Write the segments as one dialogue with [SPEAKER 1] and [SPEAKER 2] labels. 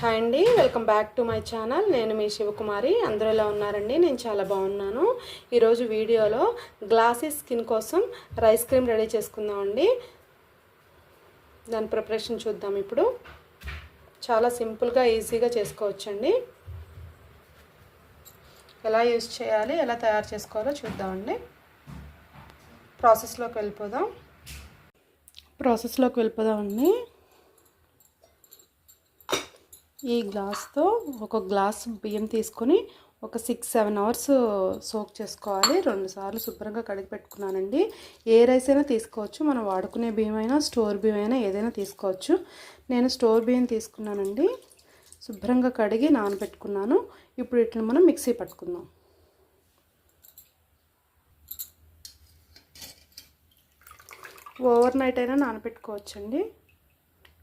[SPEAKER 1] Hi అండి welcome back to my channel నేను మీ శివకుమారి. అందరూ ఎలా ఉన్నారండి? నేను చాలా బాగున్నాను. ఈరోజు వీడియోలో గ్లాసీ స్కిన్ కోసం రైస్ క్రీమ్ రెడీ చేసుకుందామండి. దాని ప్రిపరేషన్ చూద్దాం ఇప్పుడు. చాలా సింపుల్గా ఈజీగా చేసుకోవచ్చండి. ఎలా యూజ్ చేయాలి ఎలా తయారు చేసుకోవాలో చూద్దామండి. ప్రాసెస్లోకి వెళ్ళిపోదాం. ప్రాసెస్లోకి వెళ్ళిపోదామండి. ఈ గ్లాస్తో ఒక గ్లాస్ బియ్యం తీసుకొని ఒక సిక్స్ సెవెన్ అవర్స్ సోక్ చేసుకోవాలి. రెండు సార్లు శుభ్రంగా కడిగి పెట్టుకున్నానండి. ఏ రైస్ అయినా తీసుకోవచ్చు. మనం వాడుకునే బియ్యం అయినా స్టోర్ బియ్యం అయినా ఏదైనా తీసుకోవచ్చు. నేను స్టోర్ బియ్యం తీసుకున్నానండి. శుభ్రంగా కడిగి నానబెట్టుకున్నాను. ఇప్పుడు ఇట్లా మనం మిక్సీ పట్టుకుందాం. ఓవర్ నైట్ అయినా నానబెట్టుకోవచ్చండి.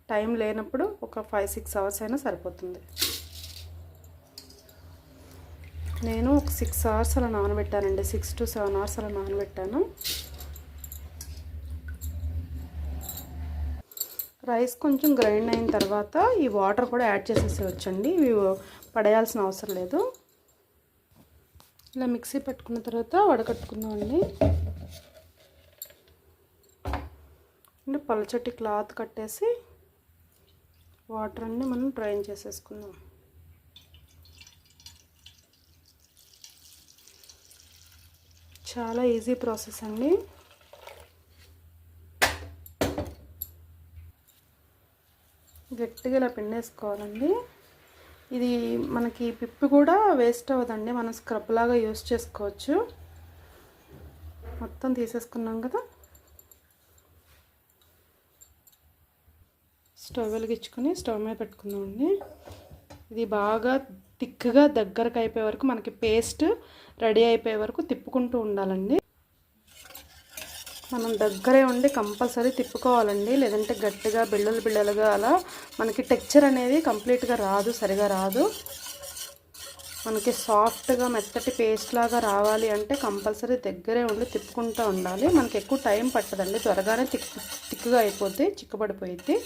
[SPEAKER 1] టైం లేనప్పుడు ఒక ఫైవ్ సిక్స్ అవర్స్ అయినా సరిపోతుంది. నేను ఒక సిక్స్ అవర్స్ అలా నానబెట్టానండి. సిక్స్ టు సెవెన్ అవర్స్ అలా నానబెట్టాను. రైస్ కొంచెం గ్రైండ్ అయిన తర్వాత ఈ వాటర్ కూడా యాడ్ చేసేసేవచ్చండి ఇవి పడేయాల్సిన అవసరం లేదు. ఇలా మిక్సీ పెట్టుకున్న తర్వాత వడకట్టుకుందామండి. అంటే పలచటి క్లాత్ కట్టేసి వాటర్ అన్ని మనం డ్రైన్ చేసేసుకుందాం. చాలా ఈజీ ప్రాసెస్ అండి. గట్టిగా ఇలా పిండేసుకోవాలండి. ఇది మనకి పిప్పి కూడా వేస్ట్ అవ్వదండి. మనం స్క్రబ్ లాగా యూస్ చేసుకోవచ్చు. మొత్తం తీసేసుకున్నాం కదా. స్టవ్ వెలిగించుకొని స్టవ్ మీద పెట్టుకుందామండి ఇది బాగా థిక్గా దగ్గరకు అయిపోయే వరకు మనకి పేస్ట్ రెడీ అయిపోయే వరకు తిప్పుకుంటూ ఉండాలండి. మనం దగ్గరే ఉండి కంపల్సరీ తిప్పుకోవాలండి. లేదంటే గట్టిగా బిళ్ళలు బిళ్ళలుగా అలా మనకి టెక్చర్ అనేది కంప్లీట్గా రాదు సరిగా రాదు. మనకి సాఫ్ట్గా మెత్తటి పేస్ట్ లాగా రావాలి అంటే కంపల్సరీ దగ్గరే ఉండి తిప్పుకుంటూ ఉండాలి. మనకి ఎక్కువ టైం పట్టదండి. త్వరగానే తిక్ తిక్కుగా అయిపోద్ది చిక్కబడిపోయిద్ది.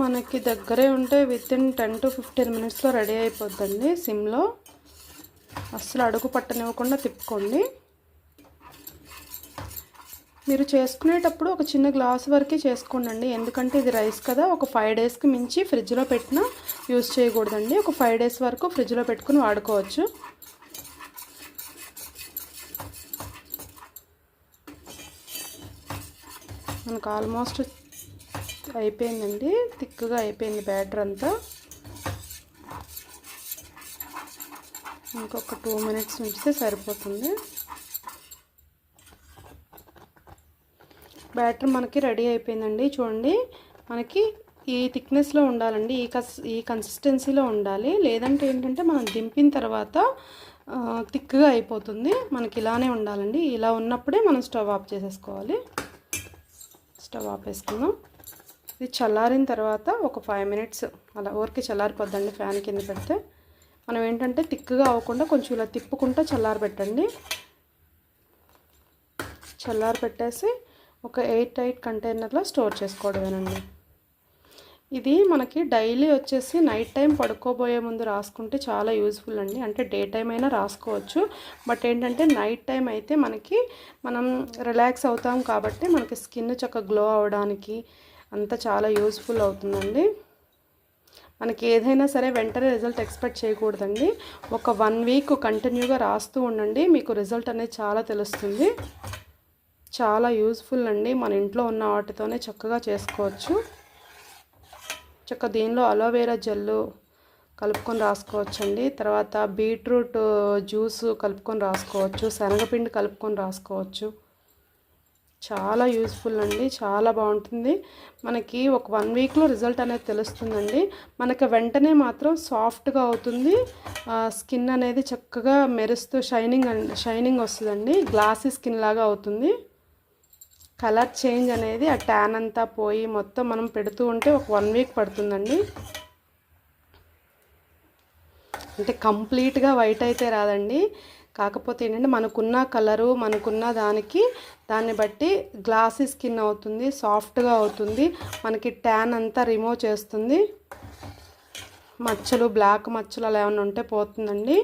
[SPEAKER 1] మనకి దగ్గరే ఉంటే with in ten to fifteen మినిట్స్లో రెడీ అయిపోద్దండి సిమ్లో. అస్సలు అడుగు పట్టనివ్వకుండా తిప్పుకోండి. మీరు చేసుకునేటప్పుడు ఒక చిన్న గ్లాస్ వరకే చేసుకోండి ఎందుకంటే ఇది రైస్ కదా ఒక ఫైవ్ డేస్కి మించి ఫ్రిడ్జ్లో పెట్టినా యూజ్ చేయకూడదండి. ఒక ఫైవ్ డేస్ వరకు ఫ్రిడ్జ్లో పెట్టుకుని వాడుకోవచ్చు. మనకు ఆల్మోస్ట్ అయిపోయిందండి. థిక్గా అయిపోయింది బ్యాటర్ అంతా. ఇంకొక టూ మినిట్స్ ఉంచితే సరిపోతుంది. బ్యాటర్ మనకి రెడీ అయిపోయిందండి. చూడండి మనకి ఈ థిక్నెస్లో ఉండాలండి ఈ కస్ ఈ కన్సిస్టెన్సీలో ఉండాలి. లేదంటే ఏంటంటే మనం దింపిన తర్వాత థిక్గా అయిపోతుంది. మనకి ఇలానే ఉండాలండి. ఇలా ఉన్నప్పుడే మనం స్టవ్ ఆఫ్ చేసేసుకోవాలి. స్టవ్ ఆఫ్ వేసుకుందాం. ఇది చల్లారిన తర్వాత ఒక ఫైవ్ మినిట్స్ అలా ఊరికి చల్లారిపోద్దండి ఫ్యాన్ కింద పెడితే. మనం ఏంటంటే తిక్కుగా అవ్వకుండా కొంచెం ఇలా తిప్పుకుంటూ చల్లారి పెట్టండి. చల్లారి పెట్టేసి ఒక ఎయిట్ ఎయిట్ కంటైనర్లో స్టోర్ చేసుకోవడమేనండి. ఇది మనకి డైలీ వచ్చేసి నైట్ టైం పడుకోబోయే ముందు రాసుకుంటే చాలా యూజ్ఫుల్ అండి. అంటే డే టైం అయినా రాసుకోవచ్చు. బట్ ఏంటంటే నైట్ టైం అయితే మనకి మనం రిలాక్స్ అవుతాం కాబట్టి మనకి స్కిన్ చక్కగా గ్లో అవడానికి అంతా చాలా యూస్ఫుల్ అవుతుందండి. మనకి ఏదైనా సరే వెంటనే రిజల్ట్ ఎక్స్పెక్ట్ చేయకూడదండి. ఒక వన్ వీక్ కంటిన్యూగా రాస్తూ ఉండండి. మీకు రిజల్ట్ అనేది చాలా తెలుస్తుంది. చాలా యూస్ఫుల్ అండి. మన ఇంట్లో ఉన్న వాటితోనే చక్కగా చేసుకోవచ్చు. చక్క దీనిలో అలోవేరా జెల్లు కలుపుకొని రాసుకోవచ్చండి. తర్వాత బీట్రూట్ జ్యూస్ కలుపుకొని రాసుకోవచ్చు. శనగపిండి కలుపుకొని రాసుకోవచ్చు. చాలా యూస్ఫుల్ అండి చాలా బాగుంటుంది. మనకి ఒక వన్ వీక్లో రిజల్ట్ అనేది తెలుస్తుందండి. మనకి వెంటనే మాత్రం సాఫ్ట్గా అవుతుంది. స్కిన్ అనేది చక్కగా మెరుస్తూ షైనింగ్ షైనింగ్ వస్తుందండి. గ్లాసీ స్కిన్ లాగా అవుతుంది. కలర్ చేంజ్ అనేది ఆ ట్యాన్ అంతా పోయి మొత్తం మనం పెడుతూ ఉంటే ఒక వన్ వీక్ పడుతుందండి. అంటే కంప్లీట్గా వైట్ అయితే రాదండి. కాకపోతే ఏంటంటే మనకున్న కలరు మనకున్న దానికి దాన్ని బట్టి గ్లాసీ స్కిన్ అవుతుంది సాఫ్ట్గా అవుతుంది. మనకి ట్యాన్ అంతా రిమూవ్ చేస్తుంది. మచ్చలు బ్లాక్ మచ్చలు అలా ఏమైనా ఉంటే పోతుందండి.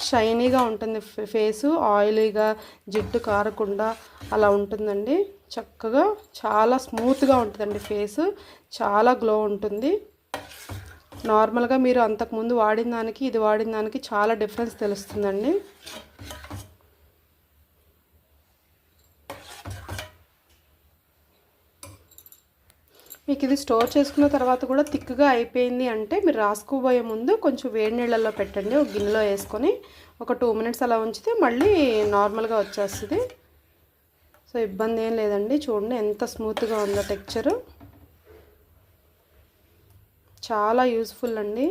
[SPEAKER 1] షైనీగా ఉంటుంది ఫేసు ఆయిలీగా జిడ్డు కారకుండా అలా ఉంటుందండి. చక్కగా చాలా స్మూత్గా ఉంటుందండి ఫేసు. చాలా గ్లో ఉంటుంది. నార్మల్గా మీరు అంతకుముందు వాడిన దానికి ఇది వాడిన దానికి చాలా డిఫరెన్స్ తెలుస్తుందండి. మీకు ఇది స్టోర్ చేసుకున్న తర్వాత కూడా థిక్గా అయిపోయింది అంటే మీరు రాసుకోబోయే ముందు కొంచెం వేడి నీళ్ళల్లో పెట్టండి. ఒక గిన్నెలో వేసుకొని ఒక టూ మినిట్స్ అలా ఉంచితే మళ్ళీ నార్మల్గా వచ్చేస్తుంది. సో ఇబ్బంది ఏం లేదండి. చూడండి ఎంత స్మూత్గా ఉందో టెక్చరు. చాలా యూస్ఫుల్ అండి.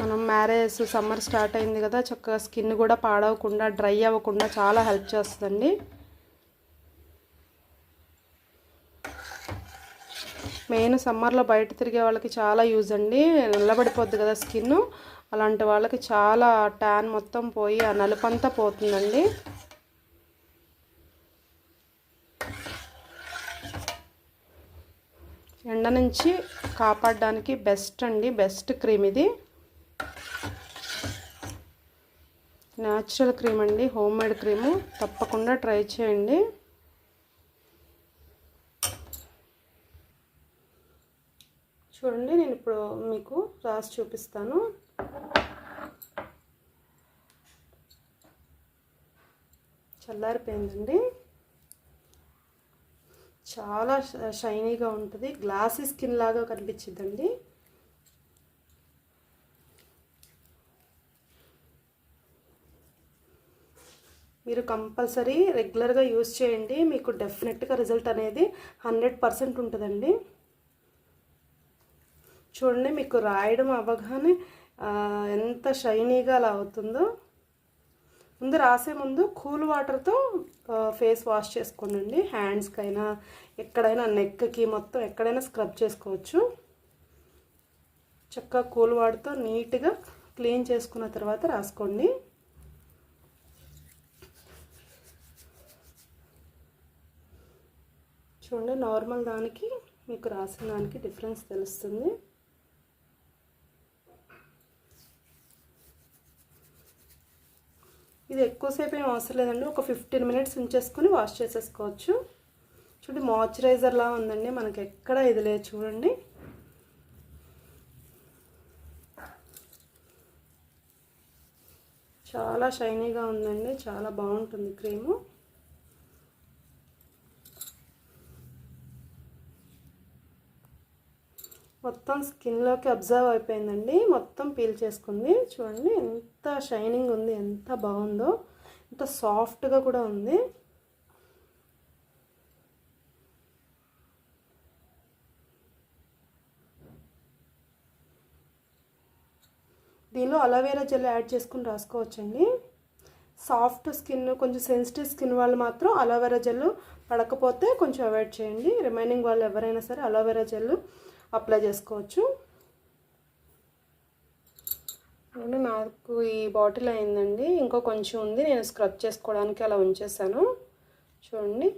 [SPEAKER 1] మనం మ్యారేజ్ సమ్మర్ స్టార్ట్ అయింది కదా చక్కగా స్కిన్ కూడా పాడవకుండా డ్రై అవ్వకుండా చాలా హెల్ప్ చేస్తుందండి. మెయిన్ సమ్మర్లో బయట తిరిగే వాళ్ళకి చాలా యూజ్ అండి. నల్లబడిపోద్ది కదా స్కిన్. అలాంటి వాళ్ళకి చాలా ట్యాన్ మొత్తం పోయి ఆ నలుపంతా పోతుందండి. ఎండ నుంచి కాపాడడానికి బెస్ట్ అండి. బెస్ట్ క్రీమ్ ఇది. న్యాచురల్ క్రీమ్ అండి. Home made cream. తప్పకుండా ట్రై చేయండి. చూడండి నేను ఇప్పుడు మీకు రాసి చూపిస్తాను. చల్లారిపోయిందండి. చాలా షైనీగా ఉంటుంది. గ్లాసీ స్కిన్ లాగా కనిపించిందండి మీరు కంపల్సరీ రెగ్యులర్గా యూస్ చేయండి. మీకు డెఫినెట్గా రిజల్ట్ అనేది హండ్రెడ్ పర్సెంట్ ఉంటుందండి. చూడండి మీకు రాయడం అవ్వగానే ఎంత షైనీగా అలా అవుతుందో. ముందు రాసే ముందు కూల్ వాటర్తో ఫేస్ వాష్ చేసుకోనండి. హ్యాండ్స్కైనా ఎక్కడైనా నెక్కి మొత్తం ఎక్కడైనా స్క్రబ్ చేసుకోవచ్చు. చక్కగా కూల్ వాటర్తో నీట్గా క్లీన్ చేసుకున్న తర్వాత రాసుకోండి. చూడండి నార్మల్ దానికి మీకు రాసిన దానికి డిఫరెన్స్ తెలుస్తుంది ఇది ఎక్కువసేపు ఏం అవసరం లేదండి. ఒక ఫిఫ్టీన్ మినిట్స్ ఉంచేసుకొని వాష్ చేసేసుకోవచ్చు. చూడండి మాయిశ్చరైజర్లా ఉందండి. మనకి ఎక్కడ ఇది లేదు చూడండి. చాలా షైనీగా ఉందండి. చాలా బాగుంటుంది క్రీము. మొత్తం స్కిన్లోకి అబ్జర్వ్ అయిపోయిందండి. మొత్తం పీల్ చేసుకుంది. చూడండి ఎంత షైనింగ్ ఉంది ఎంత బాగుందో. అంత సాఫ్ట్గా కూడా ఉంది. దీనిలో అలోవేరా జెల్ యాడ్ చేసుకుని రాసుకోవచ్చండి. సాఫ్ట్ స్కిన్ కొంచెం సెన్సిటివ్ స్కిన్ వాళ్ళు మాత్రం అలోవెరా జెల్ పడకపోతే కొంచెం అవాయిడ్ చేయండి. రిమైనింగ్ వాళ్ళు ఎవరైనా సరే అలోవెరా జెల్ అప్లై చేసుకోవచ్చు. నాకు ఈ బాటిల్ అయిందండి. ఇంకో కొంచెం ఉంది నేను స్క్రబ్ చేసుకోవడానికి అలా ఉంచేసాను. చూడండి.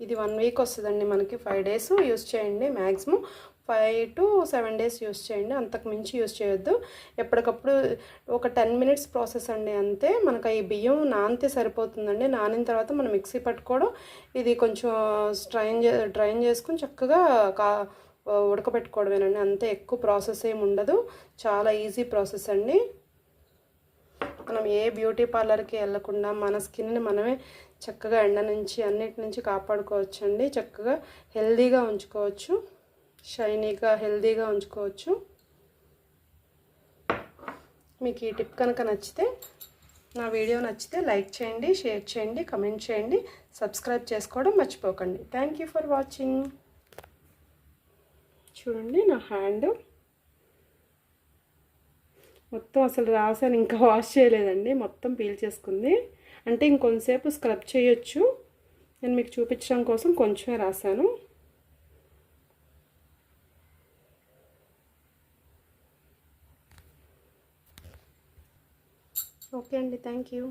[SPEAKER 1] ఇది వన్ వీక్ వస్తుందండి మనకి ఫైవ్ డేస్ యూస్ చేయండి maximum five to seven days use చేయండి అంతకు మించి యూస్ చేయొద్దు. ఎప్పటికప్పుడు ఒక టెన్ మినిట్స్ ప్రాసెస్ అండి అంతే. మనకు ఈ బియ్యం నానితే సరిపోతుందండి. నానిన తర్వాత మనం మిక్సీ పట్టుకోవడం ఇది కొంచెం స్ట్రైన్ డ్రైన్ చేసుకుని చక్కగా కా ఉడకబెట్టుకోవడమేనండి. అంతే ఎక్కువ ప్రాసెస్ ఏమి ఉండదు. చాలా ఈజీ ప్రాసెస్ అండి. మనం ఏ బ్యూటీ పార్లర్కి వెళ్ళకుండా మన స్కిన్ని మనమే చక్కగా ఎండ నుంచి అన్నిటి నుంచి కాపాడుకోవచ్చు అండి చక్కగా హెల్దీగా ఉంచుకోవచ్చు. షైనీగా హెల్దీగా ఉంచుకోవచ్చు. మీకు ఈ టిప్ కనుక నచ్చితే నా వీడియో నచ్చితే లైక్ చేయండి షేర్ చేయండి కమెంట్ చేయండి సబ్స్క్రైబ్ చేసుకోవడం మర్చిపోకండి. Thank you for watching. చూడండి నా హ్యాండ్ మొత్తం అసలు రాసాను ఇంకా వాష్ చేయలేదండి. మొత్తం పీల్ చేసుకుంది. అంటే ఇంకొంతసేపు స్క్రబ్ చేయొచ్చు. నేను మీకు చూపించడం కోసం కొంచెమే రాశాను ఓకే అండి థ్యాంక్ యూ